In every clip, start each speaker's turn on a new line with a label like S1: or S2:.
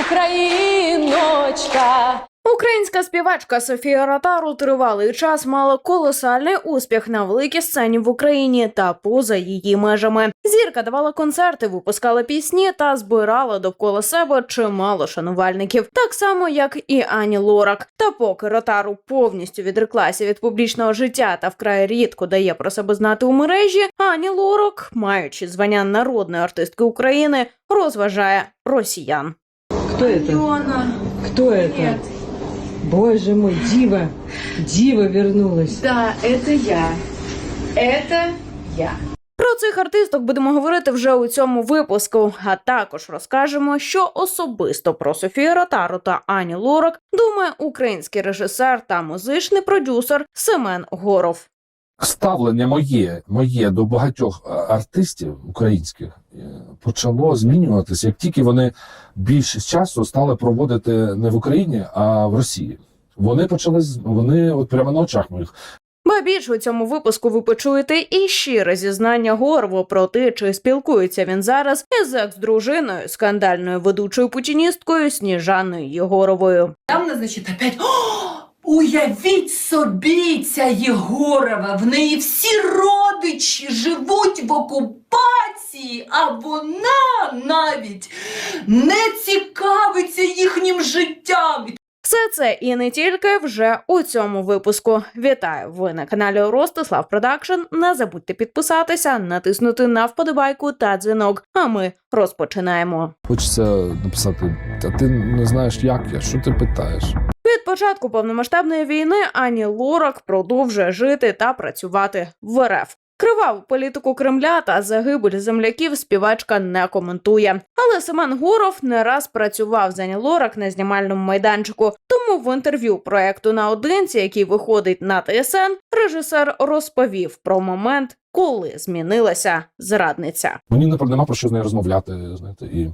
S1: Україночка. Українська співачка Софія Ротару тривалий час мала колосальний успіх на великій сцені в Україні та поза її межами. Зірка давала концерти, випускала пісні та збирала довкола себе чимало шанувальників, так само як і Ані Лорак. Та поки Ротару повністю відреклася від публічного життя та вкрай рідко дає про себе знати у мережі, Ані Лорак, маючи звання народної артистки України, розважає росіян.
S2: Кто это?
S3: Алена,
S2: Кто это?
S3: привет.
S2: Боже мой, Дива. Дива вернулась.
S3: Да, это я. Это я.
S1: Про цих артисток будемо говорити вже у цьому випуску. А також розкажемо, що особисто про Софію Ротару та Ані Лорак думає український режисер та музичний продюсер Семен Горов.
S4: ставлення моє, моє до багатьох е, артистів українських е, почало змінюватися, як тільки вони більшість часу стали проводити не в Україні, а в Росії. Вони почали з- вони от прямо на очах моїх
S1: Ба більше у цьому випуску ви почуєте і щире зізнання Горову про те, чи спілкується він зараз із екс-дружиною, скандальною ведучою путіністкою Сніжаною Єгоровою.
S3: Там, значить, опять. О, уявіть собі, ця Єгорова. В неї всі родичі живуть в окупації, а вона навіть не цікавиться їхнім життям.
S1: Все це і не тільки вже у цьому випуску. Вітаю! Ви на каналі Ростислав Продакшн. Не забудьте підписатися, натиснути на вподобайку та дзвінок. А ми розпочинаємо.
S4: хочеться написати: а ти не знаєш, як я? Що ти питаєш?
S1: Від початку повномасштабної війни Ані Лорак продовжує жити та працювати в РФ. Криваву політику Кремля та загибель земляків співачка не коментує. Але Семен Гуров не раз працював з Ані Лорак на знімальному майданчику. Тому в інтерв'ю проекту наодинці, який виходить на ТСН, режисер розповів про момент, коли змінилася зрадниця.
S4: Мені не про- що з нею розмовляти, знаєте, і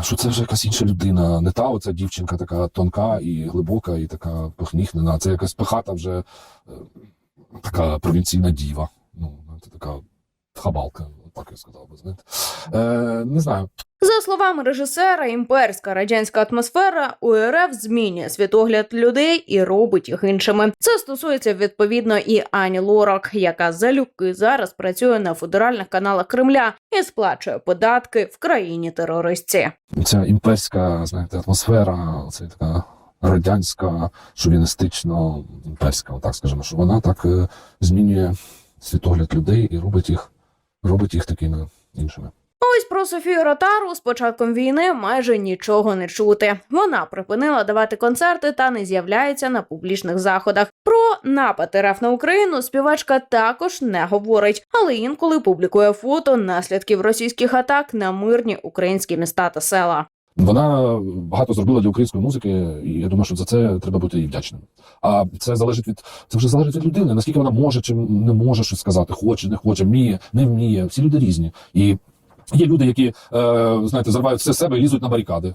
S4: що це вже якась інша людина, не та оця дівчинка така тонка і глибока, і така похніхнена. Це якась пихата вже е, така провінційна діва. Ну, це така хабалка, так я сказав би, знаєте. Е, не знаю.
S1: За словами режисера, імперська радянська атмосфера у РФ змінює світогляд людей і робить їх іншими. Це стосується відповідно і Ані Лорак, яка залюбки зараз працює на федеральних каналах Кремля і сплачує податки в країні терористці.
S4: Ця імперська, знаєте, атмосфера, це така радянська, шовіністично імперська, отак скажемо, що вона так е, змінює світогляд людей і робить їх, робить їх такими іншими.
S1: Софію Ротару з початком війни майже нічого не чути. Вона припинила давати концерти та не з'являється на публічних заходах. Про напад РФ на Україну співачка також не говорить, але інколи публікує фото наслідків російських атак на мирні українські міста та села.
S4: Вона багато зробила для української музики, і я думаю, що за це треба бути їй вдячним. А це залежить від це вже залежить від людини, наскільки вона може чи не може щось сказати, хоче, не хоче, вміє, не вміє. Всі люди різні. І є люди, які, е, знаєте, зарвають все себе і лізуть на барикади.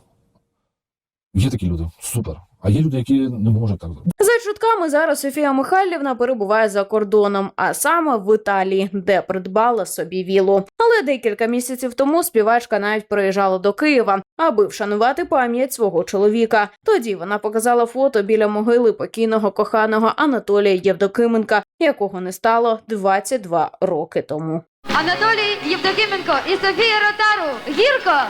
S4: Є такі люди, супер. А є люди, які не можуть так зробити.
S1: За чутками зараз Софія Михайлівна перебуває за кордоном, а саме в Італії, де придбала собі вілу. Але декілька місяців тому співачка навіть приїжджала до Києва, аби вшанувати пам'ять свого чоловіка. Тоді вона показала фото біля могили покійного коханого Анатолія Євдокименка, якого не стало 22 роки тому.
S5: Анатолій Євдокименко і Софія Ротару. Гірко!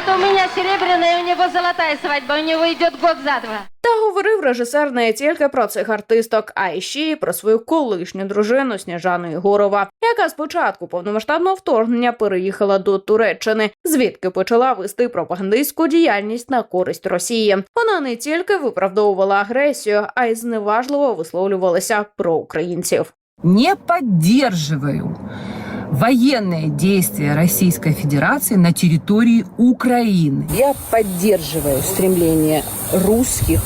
S5: Это у меня серебряная, у него золотая свадьба, у него идет год за два.
S1: Та говорив режисер не тільки про цих артисток, а й ще й про свою колишню дружину Сніжану Єгорова, яка з початку повномасштабного вторгнення переїхала до Туреччини, звідки почала вести пропагандистську діяльність на користь Росії. Вона не тільки виправдовувала агресію, а й зневажливо висловлювалася про українців.
S6: не поддерживаю военные действия Российской Федерации на территории Украины.
S2: Я поддерживаю стремление русских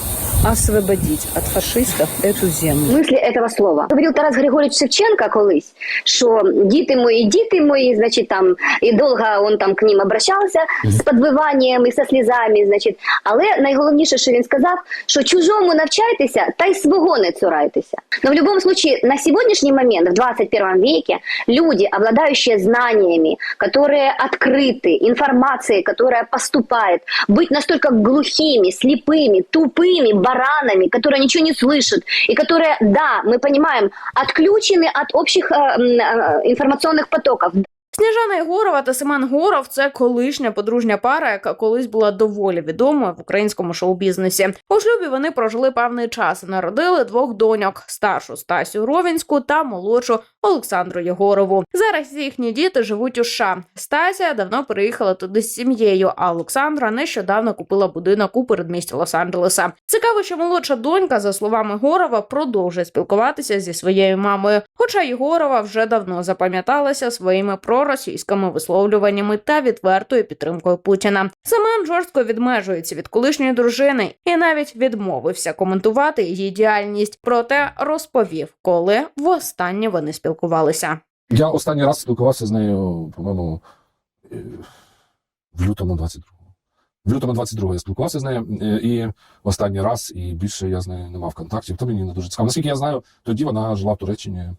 S2: освободить от фашистов эту землю.
S7: смислі этого слова. Говорив Тарас Григорьович Шевченко колись, що діти мої, діти мої, значить, там, і довго он там к ним обращався з підвиванням і со слізами, значить. Але найголовніше, що він сказав, що чужому навчайтеся, та й свого не цурайтеся. Но в любом случае, на сегодняшний момент, в 21 веке, люди, обладающие знаниями, которые открыты, информацией, которая поступает, быть настолько глухими, слепыми, тупыми баранами, которые ничего не слышат, и которые, да, мы понимаем, отключены от общих э, м, э, информационных потоков.
S1: Сніжана Єгорова та Семен Горов це колишня подружня пара, яка колись була доволі відомою в українському шоу-бізнесі. У шлюбі вони прожили певний час, народили двох доньок: старшу Стасю Ровінську та молодшу Олександру Єгорову. Зараз їхні діти живуть у США. Стася давно переїхала туди з сім'єю, а Олександра нещодавно купила будинок у передмісті Лос-Анджелеса. Цікаво, що молодша донька, за словами Горова, продовжує спілкуватися зі своєю мамою. Хоча Єгорова вже давно запам'яталася своїми проросійськими висловлюваннями та відвертою підтримкою Путіна. Семен жорстко відмежується від колишньої дружини і навіть відмовився коментувати її діяльність. Проте розповів, коли востаннє вони спілкувалися.
S4: Я останній раз спілкувався з нею, по-моєму, е, в лютому 22-го. В лютому 22-го я спілкувався з нею, е, і останній раз, і більше я з нею не мав контактів. То мені не дуже цікаво. Наскільки я знаю, тоді вона жила в Туреччині.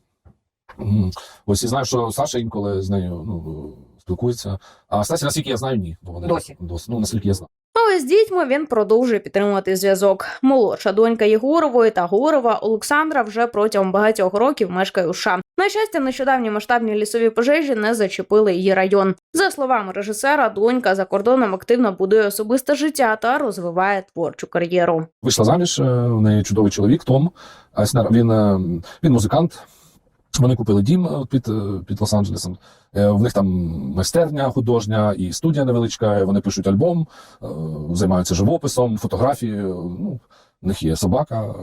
S4: Ось і знаю, що Саша інколи з нею ну, спілкується. А Стасі, наскільки я знаю, ні. Бо вони
S6: Досі.
S4: досі. Ну, наскільки я знаю.
S1: Але з дітьми він продовжує підтримувати зв'язок. Молодша донька Єгорової та Горова Олександра вже протягом багатьох років мешкає у США. На щастя, нещодавні масштабні лісові пожежі не зачепили її район. За словами режисера, донька за кордоном активно будує особисте життя та розвиває творчу кар'єру.
S4: Вийшла заміж, е, в неї чудовий чоловік Том. Він, е, він музикант. Вони купили дім е, під, е, під Лос-Анджелесом. Е, В них там майстерня художня і студія невеличка. Вони пишуть альбом, займаються живописом, фотографією. Ну, в них є собака,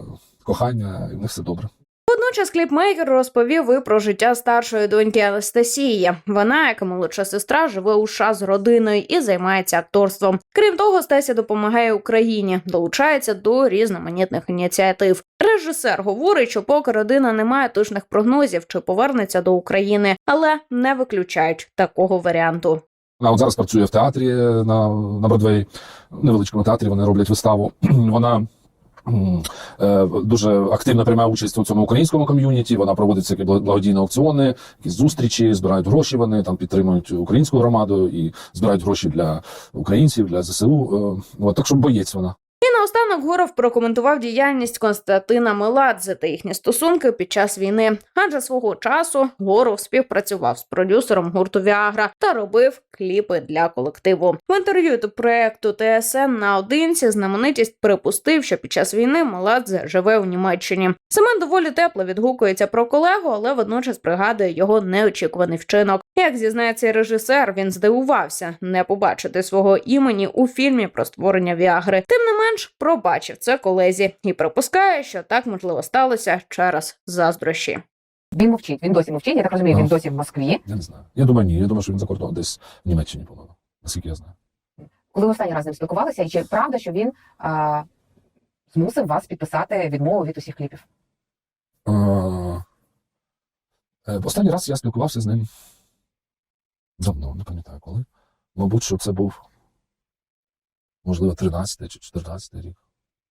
S4: кохання, і в них все добре.
S1: Водночас кліпмейкер розповів і про життя старшої доньки Анастасії. Вона, як молодша сестра, живе у США з родиною і займається акторством. Крім того, Стася допомагає Україні, долучається до різноманітних ініціатив. Режисер говорить, що поки родина не має точних прогнозів, чи повернеться до України, але не виключають такого варіанту.
S4: Вона от зараз працює в театрі е, на, на Бродвеї, в невеличкому театрі. Вони роблять виставу. Вона дуже активно приймає участь у цьому українському ком'юніті. Вона проводить всякі бла- благодійні аукціони, якісь зустрічі, збирають гроші. Вони там підтримують українську громаду і збирають гроші для українців, для ЗСУ. Е, От так що боєць вона.
S1: І наостанок Горов прокоментував діяльність Константина Меладзе та їхні стосунки під час війни. Адже свого часу Горов співпрацював з продюсером гурту Віагра та робив кліпи для колективу. В інтерв'ю до проекту ТСН наодинці знаменитість припустив, що під час війни Меладзе живе у Німеччині. Семен доволі тепло відгукується про колегу, але водночас пригадує його неочікуваний вчинок. Як зізнається режисер, він здивувався не побачити свого імені у фільмі про створення Віагри. Тим не менш, пробачив це колезі і припускає, що так можливо сталося через заздрощі.
S6: Він мовчить, він досі мовчить. Я так розумію, він
S4: Ну.
S6: досі в Москві.
S4: Я не знаю. Я думаю, ні. Я думаю, що він за кордоном десь в Німеччині, по-моєму. Наскільки я знаю.
S6: Коли ви останній раз з ним спілкувалися, і чи правда, що він а, змусив вас підписати відмову від усіх кліпів?
S4: Е, е, Останній раз я спілкувався з ним давно, не пам'ятаю коли. Мабуть, що це був, можливо, 13 чи 14 рік.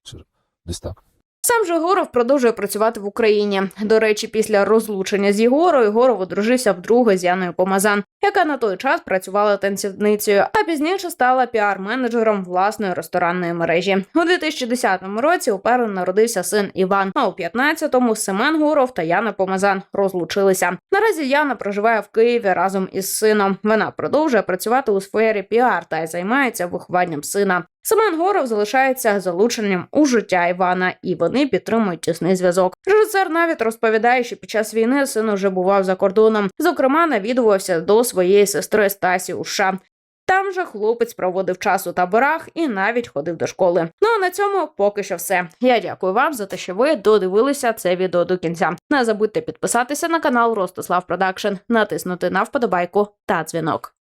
S4: Чи десь так.
S1: Сам же Горов продовжує працювати в Україні. До речі, після розлучення з Єгорою Горов одружився вдруге з Яною Помазан, яка на той час працювала танцівницею, а пізніше стала піар-менеджером власної ресторанної мережі. У 2010 році у пари народився син Іван. А у 15-му Семен Горов та Яна Помазан розлучилися. Наразі Яна проживає в Києві разом із сином. Вона продовжує працювати у сфері піар та й займається вихованням сина. Семен Горов залишається залученням у життя Івана, і вони підтримують тісний зв'язок. Режисер навіть розповідає, що під час війни син уже бував за кордоном. Зокрема, навідувався до своєї сестри Стасі у США. Там же хлопець проводив час у таборах і навіть ходив до школи. Ну а на цьому поки що все. Я дякую вам за те, що ви додивилися це відео до кінця. Не забудьте підписатися на канал Ростислав Продакшн, натиснути на вподобайку та дзвінок.